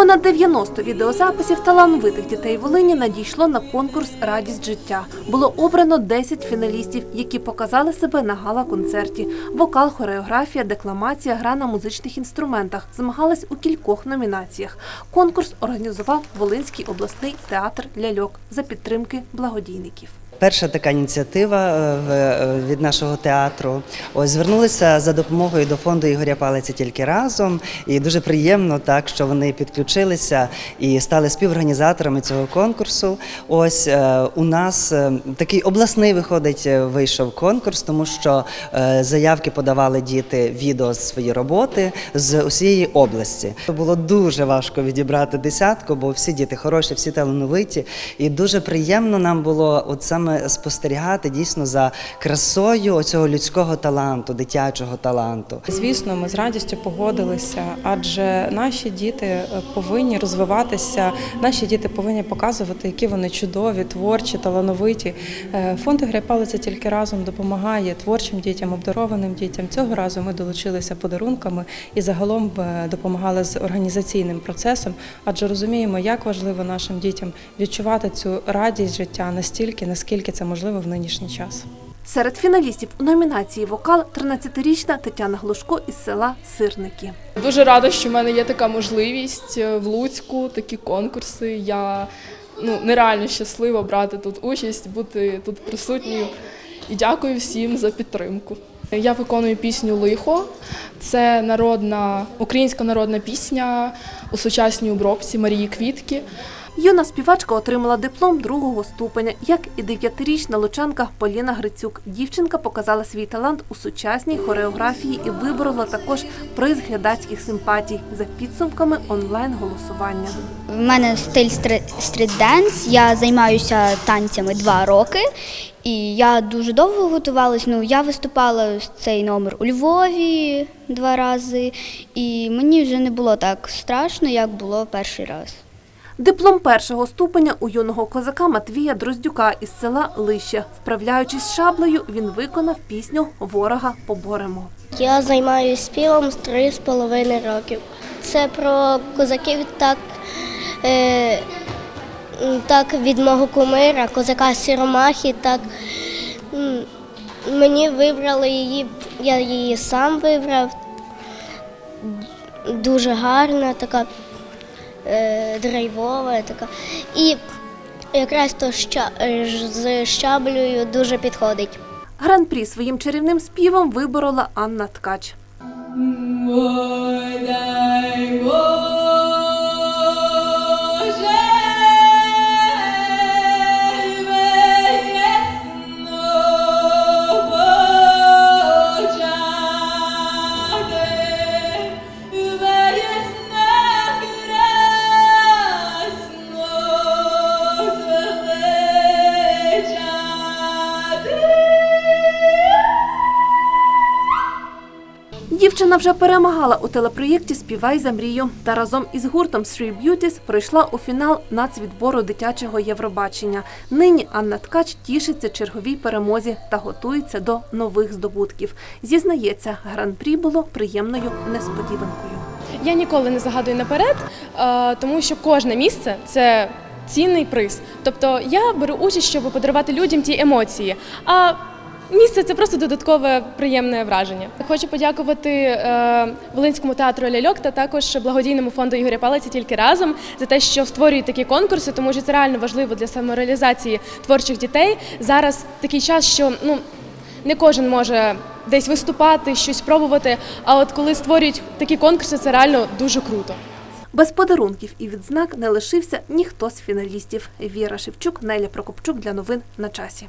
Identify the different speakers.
Speaker 1: Понад 90 відеозаписів талановитих дітей Волині надійшло на конкурс Радість життя. Було обрано 10 фіналістів, які показали себе на гала-концерті. Вокал, хореографія, декламація, гра на музичних інструментах змагались у кількох номінаціях. Конкурс організував Волинський обласний театр ляльок за підтримки благодійників.
Speaker 2: Перша така ініціатива е, е, від нашого театру. Ось звернулися за допомогою до фонду Ігоря Палиця тільки разом. І дуже приємно, так що вони підключилися і стали співорганізаторами цього конкурсу. Ось е, у нас такий обласний виходить, вийшов конкурс, тому що заявки подавали діти відео з свої роботи з усієї області. Було дуже важко відібрати десятку, бо всі діти хороші, всі талановиті. І дуже приємно нам було от саме спостерігати дійсно за красою оцього людського таланту, дитячого таланту.
Speaker 3: Звісно, ми з радістю погодилися, адже наші діти е, повинні розвиватися, наші діти повинні показувати, які вони чудові, творчі, талановиті. Е, Фонд «Ігоря Палиця тільки разом допомагає творчим дітям, обдарованим дітям. Цього разу ми долучилися подарунками і загалом е, допомагали з організаційним процесом, адже розуміємо, як важливо нашим дітям відчувати цю радість життя настільки, наскільки це можливо в нинішній час.
Speaker 1: Серед фіналістів у номінації Вокал 13-річна Тетяна Глушко із села Сирники.
Speaker 4: Дуже рада, що в мене є така можливість е, в Луцьку, такі конкурси. Я ну, нереально щаслива брати тут участь, бути тут присутньою. І дякую всім за підтримку. Я виконую пісню Лихо. Це народна українська народна пісня у сучасній обробці Марії Квітки.
Speaker 1: Юна співачка отримала диплом другого ступеня, як і дев'ятирічна лучанка Поліна Грицюк. Дівчинка показала свій талант у сучасній хореографії і виборола також приз глядацьких симпатій за підсумками онлайн-голосування.
Speaker 5: В мене стиль стри- стріт-денс, я займаюся танцями два роки. І я дуже довго готувалась. Ну, я виступала цей номер у Львові два рази, і мені вже не було так страшно, як було перший раз.
Speaker 1: Диплом першого ступеня у юного козака Матвія Дроздюка із села Лище. Вправляючись шаблею, він виконав пісню Ворога поборемо.
Speaker 6: Я займаюся співом з три з половиною років. Це про козаків так, е, так від мого кумира, козака Сіромахи. Так мені вибрали її, я її сам вибрав. Дуже гарна, така драйвова, така. І якраз то ща, е, з щаблею дуже підходить.
Speaker 1: Гран-прі своїм чарівним співом виборола Анна Ткач. Дівчина вже перемагала у телепроєкті Співай за мрію та разом із гуртом Three Beauties пройшла у фінал нацвідбору дитячого Євробачення. Нині Анна Ткач тішиться черговій перемозі та готується до нових здобутків. Зізнається, гран-прі було приємною несподіванкою.
Speaker 7: Я ніколи не загадую наперед, е, тому що кожне місце це цінний приз. Тобто я беру участь, щоб подарувати людям ті емоції. Місце це просто додаткове приємне враження. Хочу подякувати е, Волинському театру ляльок та також благодійному фонду Ігоря Палиця тільки разом за те, що створюють такі конкурси, тому що це реально важливо для самореалізації творчих дітей. Зараз такий час, що ну не кожен може десь виступати, щось пробувати. А от коли створюють такі конкурси, це реально дуже круто.
Speaker 1: Без подарунків і відзнак не лишився ніхто з фіналістів. Віра Шевчук, Неля Прокопчук для новин на часі.